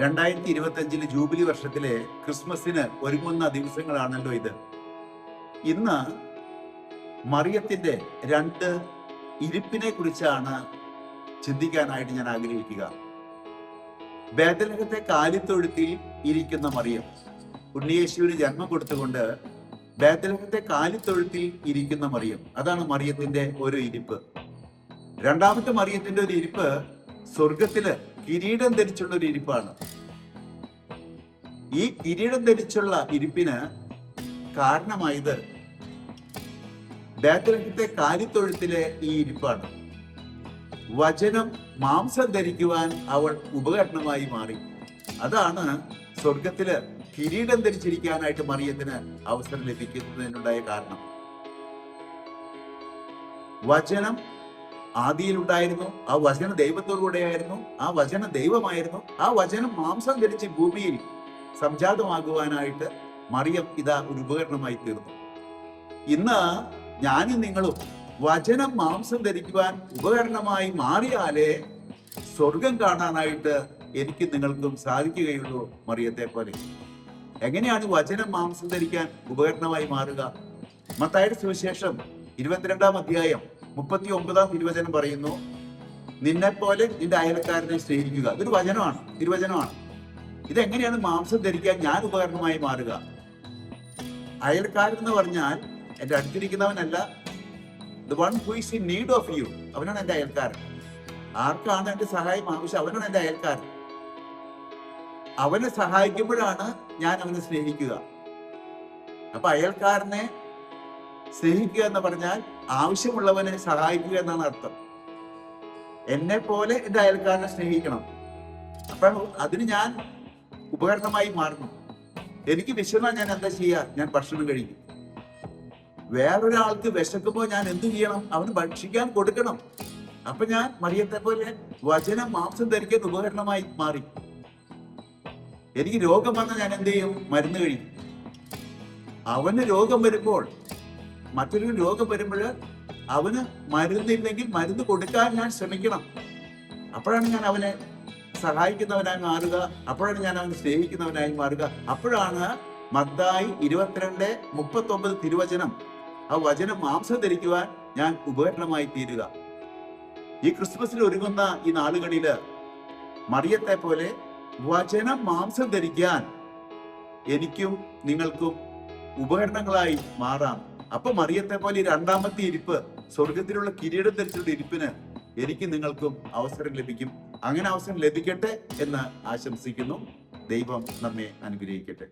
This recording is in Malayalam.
രണ്ടായിരത്തി ഇരുപത്തി അഞ്ചിലെ ജൂബിലി വർഷത്തിലെ ക്രിസ്മസിന് ഒരുങ്ങുന്ന ദിവസങ്ങളാണല്ലോ ഇത്. ഇന്ന് മറിയത്തിന്റെ രണ്ട് ഇരിപ്പിനെ കുറിച്ചാണ് ചിന്തിക്കാനായിട്ട് ഞാൻ ആഗ്രഹിക്കുക. ബേദലഹത്തെ കാലിത്തൊഴുത്തിൽ ഇരിക്കുന്ന മറിയം. ഉണ്ണിയേശുവിന് ജന്മം കൊടുത്തുകൊണ്ട് ബേദലഹത്തെ കാലിത്തൊഴുത്തിൽ ഇരിക്കുന്ന മറിയം. അതാണ് മറിയത്തിന്റെ ഒരു ഇരിപ്പ്. രണ്ടാമത്തെ മറിയത്തിന്റെ ഒരു ഇരിപ്പ് സ്വർഗത്തിൽ കിരീടം ധരിച്ചുള്ള ഒരു ഇരിപ്പാണ്. ഈ കിരീടം ധരിച്ചുള്ള ഇരിപ്പിന് കാരണമായത് ബേത്തലഹത്തെ കാലിത്തൊഴുത്തിലെ ഈ ഇരിപ്പാണ്. വചനം മാംസം ധരിക്കുവാൻ അവൾ ഉപകരണമായി മാറി. അതാണ് സ്വർഗത്തിൽ കിരീടം ധരിച്ചിരിക്കാനായിട്ട് മറിയത്തിന് അവസരം ലഭിക്കുന്നതിനുണ്ടായ കാരണം. വചനം ആദിയിലുണ്ടായിരുന്നു ആ വചനം ദൈവത്തോടുകൂടെയായിരുന്നു ആ വചനം ദൈവമായിരുന്നു ആ വചനം മാംസം ധരിച്ച് ഭൂമിയിൽ സംജാതമാകുവാനായിട്ട് മറിയം ഇതാ ഒരു ഉപകരണമായി തീർന്നു. ഇന്ന് ഞാനും നിങ്ങളും വചനം മാംസം ധരിക്കുവാൻ ഉപകരണമായി മാറിയാലേ സ്വർഗം കാണാനായിട്ട് എനിക്ക് നിങ്ങൾക്കും സാധിക്കുകയുള്ളൂ മറിയത്തെ പോലെ. എങ്ങനെയാണ് വചനം മാംസം ധരിക്കാൻ ഉപകരണമായി മാറുക? മത്തായുടെ സുവിശേഷം ഇരുപത്തിരണ്ടാം അധ്യായം മുപ്പത്തി ഒമ്പതാം തിരുവചനം പറയുന്നു നിന്നെ പോലെ നിന്റെ അയൽക്കാരനെ സ്നേഹിക്കുക. ഇതൊരു വചനമാണ് തിരുവചനമാണ്. ഇതെങ്ങനെയാണ് മാംസം ധരിക്കാൻ ഞാൻ ഉപകരണമായി മാറുക? അയൽക്കാരൻ എന്ന് പറഞ്ഞാൽ എന്റെ അടുത്തിരിക്കുന്നവനല്ല. The one who is in need of you അവനാണ് എന്റെ അയൽക്കാരൻ. ആർക്കാണ് എന്റെ സഹായം ആവശ്യം? അവനാണ് എന്റെ അയൽക്കാരൻ. അവനെ സഹായിക്കുമ്പോഴാണ് ഞാൻ അവനെ സ്നേഹിക്കുക. അപ്പൊ അയൽക്കാരനെ സ്നേഹിക്കുക എന്ന് പറഞ്ഞാൽ ആവശ്യമുള്ളവനെ സഹായിക്കുക എന്നാണ് അർത്ഥം. എന്നെ പോലെ എന്റെ അയൽക്കാരനെ സ്നേഹിക്കണം. അപ്പോൾ അതിന് ഞാൻ ഉപകരണമായി മാറുന്നു. എനിക്ക് വിശന്നാൽ ഞാൻ എന്താ ചെയ്യുക ഞാൻ ഭക്ഷണം കഴിക്കും. വേറൊരാൾക്ക് വിശക്കുമ്പോൾ ഞാൻ എന്ത് ചെയ്യണം? അവന് ഭക്ഷിക്കാൻ കൊടുക്കണം. അപ്പൊ ഞാൻ മറിയത്തെ പോലെ വചനം മാംസം ധരിക്കുന്ന ഉപകരണമായി മാറി. എനിക്ക് രോഗം വന്നാൽ ഞാൻ എന്ത് ചെയ്യും? മരുന്ന് കഴിക്കും. അവന് രോഗം വരുമ്പോൾ മറ്റൊരു രോഗം വരുമ്പോൾ അവന് മരുന്നില്ലെങ്കിൽ മരുന്ന് കൊടുക്കാൻ ഞാൻ ശ്രമിക്കണം. അപ്പോഴാണ് ഞാൻ അവനെ സഹായിക്കുന്നവനായി മാറുക അപ്പോഴാണ് ഞാൻ അവനെ സ്നേഹിക്കുന്നവനായി മാറുക. അപ്പോഴാണ് മത്തായി ഇരുപത്തിരണ്ട് മുപ്പത്തി ഒമ്പത് തിരുവചനം. ആ വചനം മാംസം ധരിക്കുവാൻ ഞാൻ ഉപകരണമായി തീരുക. ഈ ക്രിസ്മസിൽ ഒരുങ്ങുന്ന ഈ നാളുകളിൽ മറിയത്തെ പോലെ വചനം മാംസം ധരിക്കാൻ എനിക്കും നിങ്ങൾക്കും ഉപകരണങ്ങളായി മാറാം. അപ്പൊ മറിയത്തെ പോലെ രണ്ടാമത്തെ ഇരിപ്പ് സ്വർഗത്തിലുള്ള കിരീടം ധരിച്ചുള്ള ഇരിപ്പിന് എനിക്ക് നിങ്ങൾക്കും അവസരം ലഭിക്കും. അങ്ങനെ അവസരം ലഭിക്കട്ടെ എന്ന് ആശംസിക്കുന്നു. ദൈവം നമ്മെ അനുഗ്രഹിക്കട്ടെ.